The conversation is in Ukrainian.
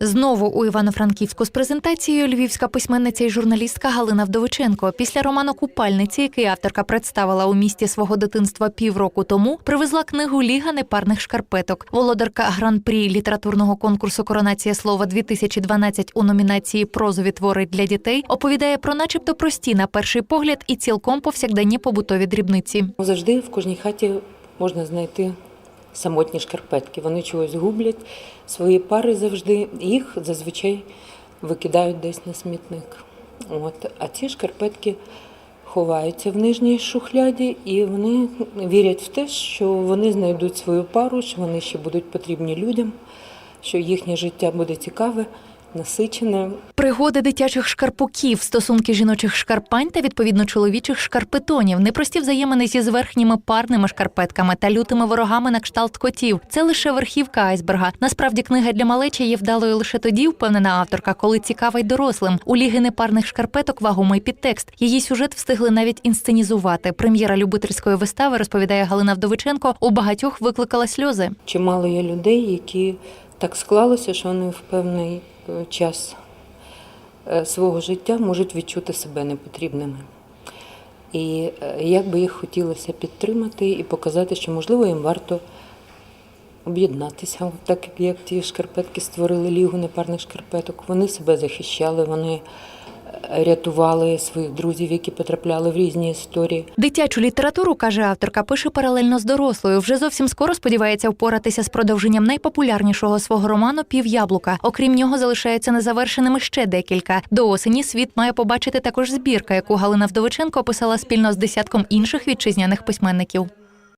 Знову у Івано-Франківську з презентацією львівська письменниця і журналістка Галина Вдовиченко після роману Купальниці, який авторка представила у місті свого дитинства півроку тому, привезла книгу Ліга непарних шкарпеток. Володарка гран-прі літературного конкурсу Коронація слова 2012 у номінації Прозові твори для дітей оповідає про, начебто, прості на перший погляд і цілком повсякденні побутові дрібниці. Завжди в кожній хаті можна знайти самотні шкарпетки. Вони чогось гублять свої пари завжди. Їх зазвичай викидають десь на смітник. От. А ці шкарпетки ховаються в нижній шухляді, і вони вірять в те, що вони знайдуть свою пару, що вони ще будуть потрібні людям, що їхнє життя буде цікаве, насичене. Пригоди дитячих шкарпуків, стосунки жіночих шкарпань та відповідно чоловічих шкарпетонів, непрості взаємини зі зверхніми парними шкарпетками та лютими ворогами на кшталт котів. Це лише верхівка айсберга. Насправді книга для малечі є вдалою лише тоді, впевнена авторка, коли цікава й дорослим. У ліги непарних шкарпеток вагомий підтекст. Її сюжет встигли навіть інсценізувати. Прем'єра любительської вистави розповідає Галина Вдовиченко. У багатьох викликала сльози. Чимало є людей, які так склалося, що вони в певний е, час е, свого життя можуть відчути себе непотрібними. І е, як би їх хотілося підтримати і показати, що можливо їм варто об'єднатися, так як- ті шкарпетки створили лігу непарних шкарпеток. Вони себе захищали, вони рятували своїх друзів, які потрапляли в різні історії. Дитячу літературу, каже авторка, пише паралельно з дорослою. Вже зовсім скоро сподівається впоратися з продовженням найпопулярнішого свого роману Пів'яблука. Окрім нього, залишаються незавершеними ще декілька. До осені світ має побачити також збірка, яку Галина Вдовиченко описала спільно з десятком інших вітчизняних письменників.